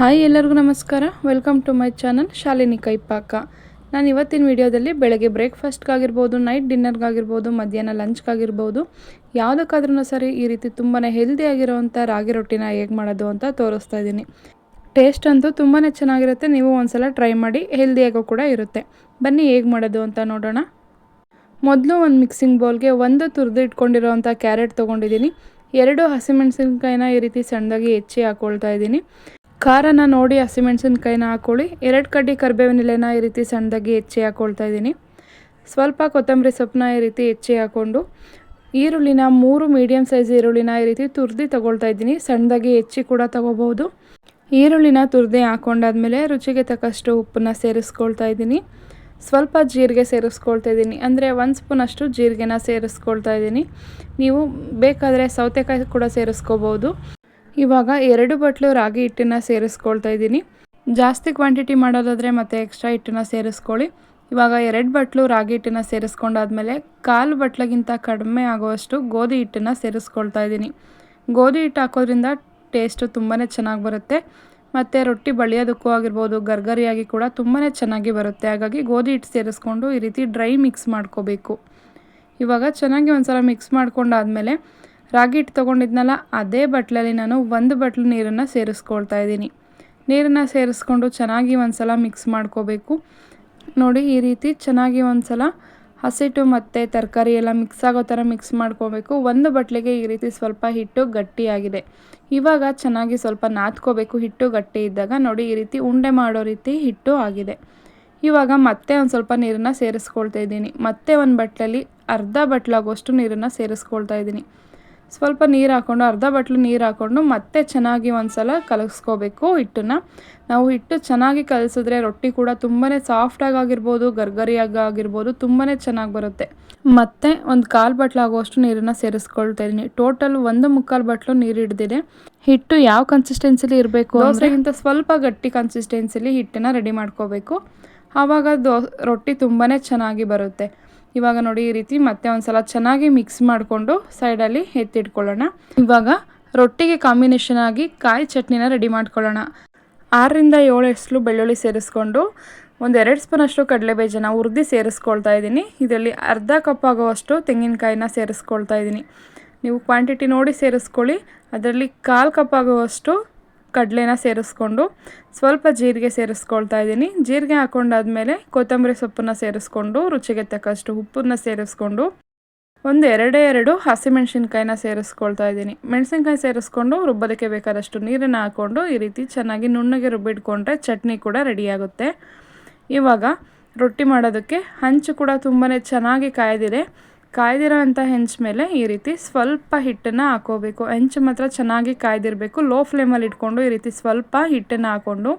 Hi ಎಲ್ಲರಿಗೂ ನಮಸ್ಕಾರ. Welcome to my channel Shalini Kaipaka ನಾನು ಇವತ್ತಿನ ವಿಡಿಯೋದಲ್ಲಿ ಬೆಳಗ್ಗೆ ಬ್ರೇಕ್ಫಾಸ್ಟ್ಗಾಗಿರ್ಬೋದು ನೈಟ್ ಡಿನ್ನರ್ಗಾಗಿರ್ಬೋದು ಮಧ್ಯಾಹ್ನ ಲಂಚ್ಗಾಗಿರ್ಬೋದು ಯಾವುದಕ್ಕಾದ್ರೂ ಸರಿ ಈ ರೀತಿ ತುಂಬಾ ಹೆಲ್ದಿಯಾಗಿರೋವಂಥ ರಾಗಿ ರೊಟ್ಟಿನ ಹೇಗೆ ಮಾಡೋದು ಅಂತ ತೋರಿಸ್ತಾ ಇದ್ದೀನಿ. ಟೇಸ್ಟ್ ಅಂತೂ ತುಂಬಾ ಚೆನ್ನಾಗಿರುತ್ತೆ, ನೀವು ಒಂದ್ಸಲ ಟ್ರೈ ಮಾಡಿ ಹೆಲ್ದಿಯಾಗೂ ಕೂಡ ಇರುತ್ತೆ. ಬನ್ನಿ ಹೇಗೆ ಮಾಡೋದು ಅಂತ ನೋಡೋಣ. ಮೊದಲು ಒಂದು ಮಿಕ್ಸಿಂಗ್ ಬೌಲ್ಗೆ ಒಂದು ತುರಿದು ಇಟ್ಕೊಂಡಿರೋವಂಥ ಕ್ಯಾರೆಟ್ ತೊಗೊಂಡಿದ್ದೀನಿ. ಎರಡು ಹಸಿಮೆಣಸಿನ್ಕಾಯಿನ ಈ ರೀತಿ ಸಣ್ಣದಾಗಿ ಹೆಚ್ಚಿ ಹಾಕ್ಕೊಳ್ತಾ ಇದ್ದೀನಿ. ಖಾರನ ನೋಡಿ ಹಸಿಮೆಣಸಿನ್ಕಾಯಿನ ಹಾಕ್ಕೊಳ್ಳಿ ಎರಡು ಕಡ್ಡಿ ಕರಿಬೇವಿನ ಎಲೆನ ಈ ರೀತಿ ಸಣ್ಣದಾಗಿ ಹೆಚ್ಚಿ ಹಾಕ್ಕೊಳ್ತಾ ಇದ್ದೀನಿ. ಸ್ವಲ್ಪ ಕೊತ್ತಂಬರಿ ಸೊಪ್ಪನ್ನ ಈ ರೀತಿ ಹೆಚ್ಚಿ ಹಾಕ್ಕೊಂಡು ಈರುಳ್ಳಿನ ಮೂರು ಮೀಡಿಯಮ್ ಸೈಜ್ ಈರುಳ್ಳಿನ ಈ ರೀತಿ ತುರ್ದಿ ತೊಗೊಳ್ತಾ ಇದ್ದೀನಿ. ಸಣ್ಣದಾಗಿ ಹೆಚ್ಚಿ ಕೂಡ ತೊಗೋಬೋದು ಈರುಳ್ಳಿನ ತುರ್ದಿ ಹಾಕ್ಕೊಂಡಾದ್ಮೇಲೆ ರುಚಿಗೆ ತಕ್ಕಷ್ಟು ಉಪ್ಪನ್ನ ಸೇರಿಸ್ಕೊಳ್ತಾ ಇದ್ದೀನಿ. ಸ್ವಲ್ಪ ಜೀರಿಗೆ ಸೇರಿಸ್ಕೊಳ್ತಾ ಇದ್ದೀನಿ. ಅಂದರೆ ಒಂದು ಸ್ಪೂನಷ್ಟು ಜೀರಿಗೆನ ಸೇರಿಸ್ಕೊಳ್ತಾ ಇದ್ದೀನಿ. ನೀವು ಬೇಕಾದರೆ ಸೌತೆಕಾಯಿ ಕೂಡ ಸೇರಿಸ್ಕೋಬೋದು ಇವಾಗ ಎರಡು ಬಟ್ಲು ರಾಗಿ ಹಿಟ್ಟನ್ನು ಸೇರಿಸ್ಕೊಳ್ತಾ ಇದ್ದೀನಿ. ಜಾಸ್ತಿ ಕ್ವಾಂಟಿಟಿ ಮಾಡೋದಾದರೆ ಮತ್ತೆ ಎಕ್ಸ್ಟ್ರಾ ಹಿಟ್ಟನ್ನು ಸೇರಿಸ್ಕೊಳ್ಳಿ. ಇವಾಗ ಎರಡು ಬಟ್ಲು ರಾಗಿ ಹಿಟ್ಟನ್ನು ಸೇರಿಸ್ಕೊಂಡಾದ್ಮೇಲೆ ಕಾಲು ಬಟ್ಲಗಿಂತ ಕಡಿಮೆ ಆಗುವಷ್ಟು ಗೋಧಿ ಹಿಟ್ಟನ್ನು ಸೇರಿಸ್ಕೊಳ್ತಾ ಇದ್ದೀನಿ. ಗೋಧಿ ಹಿಟ್ಟು ಹಾಕೋದ್ರಿಂದ ಟೇಸ್ಟು ತುಂಬಾ ಚೆನ್ನಾಗಿ ಬರುತ್ತೆ. ಮತ್ತು ರೊಟ್ಟಿ ಬಳಿಯೋದಕ್ಕೂ ಆಗಿರ್ಬೋದು, ಗರ್ಗರಿಯಾಗಿ ಕೂಡ ತುಂಬಾ ಚೆನ್ನಾಗಿ ಬರುತ್ತೆ. ಹಾಗಾಗಿ ಗೋಧಿ ಹಿಟ್ಟು ಸೇರಿಸ್ಕೊಂಡು ಈ ರೀತಿ ಡ್ರೈ ಮಿಕ್ಸ್ ಮಾಡ್ಕೋಬೇಕು. ಇವಾಗ ಚೆನ್ನಾಗಿ ಒಂದು ಸಲ ಮಿಕ್ಸ್ ಮಾಡ್ಕೊಂಡಾದ್ಮೇಲೆ ರಾಗಿ ಹಿಟ್ಟು ತೊಗೊಂಡಿದ್ನಲ್ಲ, ಅದೇ ಬಟ್ಲಲ್ಲಿ ನಾನು ಒಂದು ಬಟ್ಲು ನೀರನ್ನು ಸೇರಿಸ್ಕೊಳ್ತಾ ಇದ್ದೀನಿ. ನೀರನ್ನು ಸೇರಿಸ್ಕೊಂಡು ಚೆನ್ನಾಗಿ ಒಂದು ಸಲ ಮಿಕ್ಸ್ ಮಾಡ್ಕೋಬೇಕು. ನೋಡಿ, ಈ ರೀತಿ ಚೆನ್ನಾಗಿ ಒಂದು ಸಲ ಹಸಿಟ್ಟು ಮತ್ತು ತರಕಾರಿ ಎಲ್ಲ ಮಿಕ್ಸ್ ಆಗೋ ಥರ ಮಿಕ್ಸ್ ಮಾಡ್ಕೋಬೇಕು. ಒಂದು ಬಟ್ಲಿಗೆ ಈ ರೀತಿ ಸ್ವಲ್ಪ ಹಿಟ್ಟು ಗಟ್ಟಿಯಾಗಿದೆ. ಇವಾಗ ಚೆನ್ನಾಗಿ ಸ್ವಲ್ಪ ನಾದ್ಕೋಬೇಕು ಹಿಟ್ಟು ಗಟ್ಟಿ ಇದ್ದಾಗ. ನೋಡಿ, ಈ ರೀತಿ ಉಂಡೆ ಮಾಡೋ ರೀತಿ ಹಿಟ್ಟು ಆಗಿದೆ. ಇವಾಗ ಮತ್ತೆ ಒಂದು ಸ್ವಲ್ಪ ನೀರನ್ನು ಸೇರಿಸ್ಕೊಳ್ತಾ ಇದ್ದೀನಿ. ಮತ್ತೆ ಒಂದು ಬಟ್ಲಲ್ಲಿ ಅರ್ಧ ಬಟ್ಲಾಗುವಷ್ಟು ನೀರನ್ನು ಸೇರಿಸ್ಕೊಳ್ತಾ ಇದ್ದೀನಿ. ಸ್ವಲ್ಪ ನೀರು ಹಾಕ್ಕೊಂಡು ಅರ್ಧ ಬಟ್ಲು ನೀರು ಹಾಕ್ಕೊಂಡು ಮತ್ತೆ ಚೆನ್ನಾಗಿ ಒಂದು ಸಲ ಕಲಸ್ಕೋಬೇಕು ಹಿಟ್ಟನ್ನು. ನಾವು ಹಿಟ್ಟು ಚೆನ್ನಾಗಿ ಕಲಸಿದ್ರೆ ರೊಟ್ಟಿ ಕೂಡ ತುಂಬಾ ಸಾಫ್ಟಾಗಿ ಆಗಿರ್ಬೋದು ಗರ್ಗರಿಯಾಗಿ ಆಗಿರ್ಬೋದು ತುಂಬಾ ಚೆನ್ನಾಗಿ ಬರುತ್ತೆ. ಮತ್ತೆ ಒಂದು ಕಾಲು ಬಟ್ಲು ಆಗುವಷ್ಟು ನೀರನ್ನು ಸೇರಿಸ್ಕೊಳ್ತಾ ಇದ್ದೀನಿ ಟೋಟಲ್ ಒಂದು ಮುಕ್ಕಾಲು ಬಟ್ಲು ನೀರು ಹಿಡ್ದಿದೆ. ಹಿಟ್ಟು ಯಾವ ಕನ್ಸಿಸ್ಟೆನ್ಸಿಲಿ ಇರಬೇಕು ದೋಸೆಗಿಂತ ಸ್ವಲ್ಪ ಗಟ್ಟಿ ಕನ್ಸಿಸ್ಟೆನ್ಸಿಲಿ ಹಿಟ್ಟನ್ನು ರೆಡಿ ಮಾಡ್ಕೋಬೇಕು. ಆವಾಗ ದೋ, ರೊಟ್ಟಿ ತುಂಬಾ ಚೆನ್ನಾಗಿ ಬರುತ್ತೆ. ಇವಾಗ ನೋಡಿ ಈ ರೀತಿ ಮತ್ತೆ ಒಂದ್ಸಲ ಚೆನ್ನಾಗಿ ಮಿಕ್ಸ್ ಮಾಡಿಕೊಂಡು ಸೈಡಲ್ಲಿ ಎತ್ತಿಟ್ಕೊಳ್ಳೋಣ. ಇವಾಗ ರೊಟ್ಟಿಗೆ ಕಾಂಬಿನೇಷನ್ ಆಗಿ ಕಾಯಿ ಚಟ್ನಿನ ರೆಡಿ ಮಾಡ್ಕೊಳ್ಳೋಣ. ಆರರಿಂದ ಏಳು ಎಸ್ಲು ಬೆಳ್ಳುಳ್ಳಿ ಸೇರಿಸ್ಕೊಂಡು ಒಂದು ಎರಡು ಸ್ಪೂನಷ್ಟು ಕಡಲೆಬೇಜನ ಹುರಿದು ಸೇರಿಸ್ಕೊಳ್ತಾ ಇದ್ದೀನಿ. ಇದರಲ್ಲಿ ಅರ್ಧ ಕಪ್ ಆಗುವಷ್ಟು ತೆಂಗಿನಕಾಯಿನ ಸೇರಿಸ್ಕೊಳ್ತಾ ಇದ್ದೀನಿ. ನೀವು ಕ್ವಾಂಟಿಟಿ ನೋಡಿ ಸೇರಿಸ್ಕೊಳ್ಳಿ. ಅದರಲ್ಲಿ ಕಾಲು ಕಪ್ ಆಗುವಷ್ಟು ಕಡಲೆನ ಸೇರಿಸ್ಕೊಂಡು ಸ್ವಲ್ಪ ಜೀರಿಗೆ ಸೇರಿಸ್ಕೊಳ್ತಾ ಇದ್ದೀನಿ. ಜೀರಿಗೆ ಹಾಕೊಂಡಾದ್ಮೇಲೆ ಕೊತ್ತಂಬರಿ ಸೊಪ್ಪನ್ನು ಸೇರಿಸ್ಕೊಂಡು, ರುಚಿಗೆ ತಕ್ಕಷ್ಟು ಉಪ್ಪನ್ನು ಸೇರಿಸ್ಕೊಂಡು, ಒಂದು ಎರಡೇ ಎರಡು ಹಸಿಮೆಣ್ಸಿನ್ಕಾಯಿನ ಸೇರಿಸ್ಕೊಳ್ತಾ ಇದ್ದೀನಿ. ಮೆಣಸಿನ್ಕಾಯಿ ಸೇರಿಸ್ಕೊಂಡು ರುಬ್ಬೋದಕ್ಕೆ ಬೇಕಾದಷ್ಟು ನೀರನ್ನು ಹಾಕ್ಕೊಂಡು ಈ ರೀತಿ ಚೆನ್ನಾಗಿ ನುಣ್ಣಗೆ ರುಬ್ಬಿಟ್ಕೊಂಡ್ರೆ ಚಟ್ನಿ ಕೂಡ ರೆಡಿಯಾಗುತ್ತೆ ಇವಾಗ ರೊಟ್ಟಿ ಮಾಡೋದಕ್ಕೆ ಹಂಚು ಕೂಡ ತುಂಬಾ ಚೆನ್ನಾಗಿ ಕಾಯ್ದಿದೆ. ಕಾಯ್ದಿರೋ ಅಂಥ ಹೆಂಚು ಮೇಲೆ ಈ ರೀತಿ ಸ್ವಲ್ಪ ಹಿಟ್ಟನ್ನು ಹಾಕೋಬೇಕು. ಹೆಂಚು ಮಾತ್ರ ಚೆನ್ನಾಗಿ ಕಾಯ್ದಿರಬೇಕು. ಲೋ ಫ್ಲೇಮಲ್ಲಿ ಇಟ್ಕೊಂಡು ಈ ರೀತಿ ಸ್ವಲ್ಪ ಹಿಟ್ಟನ್ನು ಹಾಕ್ಕೊಂಡು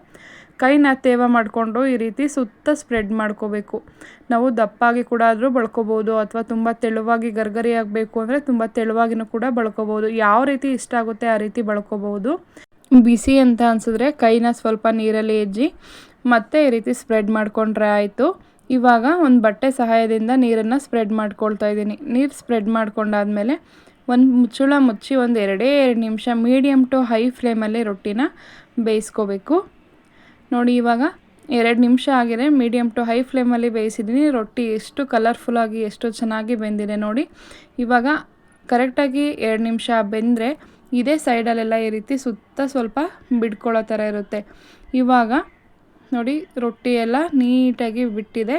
ಕೈನ ತೇವ ಮಾಡಿಕೊಂಡು ಈ ರೀತಿ ಸುತ್ತ ಸ್ಪ್ರೆಡ್ ಮಾಡ್ಕೋಬೇಕು. ನಾವು ದಪ್ಪಾಗಿ ಕೂಡ ಆದರೂ ಬಳ್ಕೋಬೋದು ಅಥವಾ ತುಂಬ ತೆಳುವಾಗಿ ಗರ್ಗರಿ ಆಗಬೇಕು ಅಂದರೆ ತುಂಬ ತೆಳುವಾಗಿನೂ ಕೂಡ ಬಳ್ಕೋಬೋದು. ಯಾವ ರೀತಿ ಇಷ್ಟ ಆಗುತ್ತೆ ಆ ರೀತಿ ಬಳ್ಕೋಬೋದು. ಬಿಸಿ ಅಂತ ಅನಿಸಿದ್ರೆ ಕೈನ ಸ್ವಲ್ಪ ನೀರಲ್ಲಿ ಎಜ್ಜಿ ಮತ್ತೆ ಈ ರೀತಿ ಸ್ಪ್ರೆಡ್ ಮಾಡಿಕೊಂಡ್ರೆ ಆಯಿತು. ಇವಾಗ ಒಂದು ಬಟ್ಟೆ ಸಹಾಯದಿಂದ ನೀರನ್ನು ಸ್ಪ್ರೆಡ್ ಮಾಡ್ಕೊಳ್ತಾ ಇದ್ದೀನಿ. ನೀರು ಸ್ಪ್ರೆಡ್ ಮಾಡ್ಕೊಂಡಾದ್ಮೇಲೆ ಒಂದು ಮುಚ್ಚಳ ಮುಚ್ಚಿ ಒಂದು ಎರಡೇ ಎರಡು ನಿಮಿಷ ಮೀಡಿಯಮ್ ಟು ಹೈ ಫ್ಲೇಮಲ್ಲಿ ರೊಟ್ಟಿನ ಬೇಯಿಸ್ಕೋಬೇಕು. ನೋಡಿ ಇವಾಗ ಎರಡು ನಿಮಿಷ ಆಗಿದೆ ಮೀಡಿಯಮ್ ಟು ಹೈ ಫ್ಲೇಮಲ್ಲಿ ಬೇಯಿಸಿದ್ದೀನಿ. ರೊಟ್ಟಿ ಎಷ್ಟು ಕಲರ್ಫುಲ್ಲಾಗಿ ಎಷ್ಟು ಚೆನ್ನಾಗಿ ಬೆಂದಿದೆ ನೋಡಿ. ಇವಾಗ ಕರೆಕ್ಟಾಗಿ ಎರಡು ನಿಮಿಷ ಬೆಂದರೆ ಇದೇ ಸೈಡಲ್ಲೆಲ್ಲ ಈ ರೀತಿ ಸುತ್ತ ಸ್ವಲ್ಪ ಬಿಡ್ಕೊಳ್ಳೋ ಥರ ಇರುತ್ತೆ. ಇವಾಗ ನೋಡಿ, ರೊಟ್ಟಿ ಎಲ್ಲ ನೀಟಾಗಿ ಬಿಟ್ಟಿದೆ.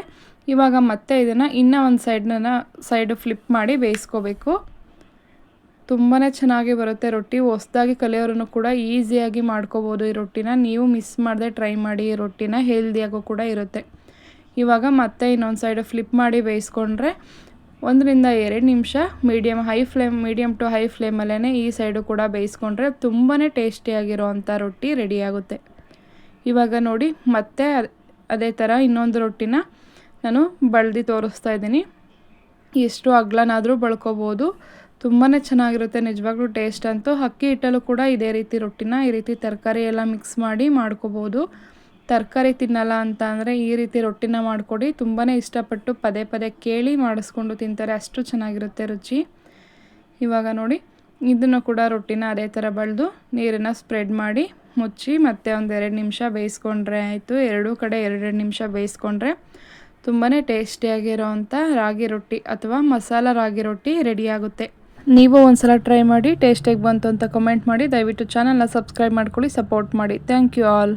ಇವಾಗ ಮತ್ತೆ ಇದನ್ನು ಇನ್ನೂ ಒಂದು ಸೈಡ್ನ ಸೈಡ್ ಫ್ಲಿಪ್ ಮಾಡಿ ಬೇಯಿಸ್ಕೋಬೇಕು. ತುಂಬಾ ಚೆನ್ನಾಗಿ ಬರುತ್ತೆ ರೊಟ್ಟಿ. ಹೊಸ್ದಾಗಿ ಕಲಿಯೋರು ಕೂಡ ಈಸಿಯಾಗಿ ಮಾಡ್ಕೋಬೋದು ಈ ರೊಟ್ಟಿನ. ನೀವು ಮಿಸ್ ಮಾಡದೆ ಟ್ರೈ ಮಾಡಿ ಈ ರೊಟ್ಟಿನ. ಹೆಲ್ದಿಯಾಗೂ ಕೂಡ ಇರುತ್ತೆ. ಇವಾಗ ಮತ್ತೆ ಇನ್ನೊಂದು ಸೈಡ್ ಫ್ಲಿಪ್ ಮಾಡಿ ಬೇಯಿಸ್ಕೊಂಡ್ರೆ ಒಂದರಿಂದ ಎರಡು ನಿಮಿಷ medium high flame medium to high ಫ್ಲೇಮಲ್ಲೇ ಈ ಸೈಡು ಕೂಡ ಬೇಯಿಸ್ಕೊಂಡ್ರೆ ತುಂಬಾ ಟೇಸ್ಟಿಯಾಗಿರೋ ಅಂಥ ರೊಟ್ಟಿ ರೆಡಿಯಾಗುತ್ತೆ ಇವಾಗ ನೋಡಿ, ಮತ್ತೆ ಅದೇ ಥರ ಇನ್ನೊಂದು ರೊಟ್ಟಿನ ನಾನು ಬಳ್ದು ತೋರಿಸ್ತಾ ಇದ್ದೀನಿ. ಎಷ್ಟು ಅಗ್ಲನಾದರೂ ಬಳ್ಕೋಬೋದು. ತುಂಬಾ ಚೆನ್ನಾಗಿರುತ್ತೆ, ನಿಜವಾಗ್ಲೂ ಟೇಸ್ಟ್ ಅಂತೂ. ಅಕ್ಕಿ ಹಿಟ್ಟಲ್ಲೂ ಕೂಡ ಇದೇ ರೀತಿ ರೊಟ್ಟಿನ, ಈ ರೀತಿ ತರಕಾರಿ ಎಲ್ಲ ಮಿಕ್ಸ್ ಮಾಡಿ ಮಾಡ್ಕೋಬೋದು. ತರಕಾರಿ ತಿನ್ನಲ್ಲ ಅಂತ ಅಂದರೆ ಈ ರೀತಿ ರೊಟ್ಟಿನ ಮಾಡಿಕೊಡಿ. ತುಂಬಾ ಇಷ್ಟಪಟ್ಟು ಪದೇ ಪದೇ ಕೇಳಿ ಮಾಡಿಸ್ಕೊಂಡು ತಿಂತಾರೆ. ಅಷ್ಟು ಚೆನ್ನಾಗಿರುತ್ತೆ ರುಚಿ. ಇವಾಗ ನೋಡಿ ಇದನ್ನು ಕೂಡ ರೊಟ್ಟಿನ ಅದೇ ಥರ ಬಳಿದು ನೀರನ್ನು ಸ್ಪ್ರೆಡ್ ಮಾಡಿ ಮುಚ್ಚಿ ಮತ್ತೆ ಒಂದು ಎರಡು ನಿಮಿಷ ಬೇಯಿಸ್ಕೊಂಡ್ರೆ ಆಯಿತು. ಎರಡೂ ಕಡೆ ಎರಡೆರಡು ನಿಮಿಷ ಬೇಯಿಸ್ಕೊಂಡ್ರೆ ತುಂಬಾ ಟೇಸ್ಟಿಯಾಗಿರೋವಂಥ ರಾಗಿ ರೊಟ್ಟಿ ಅಥವಾ ಮಸಾಲ ರಾಗಿ ರೊಟ್ಟಿ ರೆಡಿಯಾಗುತ್ತೆ ನೀವು ಒಂದ್ಸಲ ಟ್ರೈ ಮಾಡಿ ಟೇಸ್ಟಿಗೆ ಬಂತು ಅಂತ ಕಮೆಂಟ್ ಮಾಡಿ. ದಯವಿಟ್ಟು ಚಾನಲ್ನ ಸಬ್ಸ್ಕ್ರೈಬ್ ಮಾಡ್ಕೊಳ್ಳಿ ಸಪೋರ್ಟ್ ಮಾಡಿ. Thank you all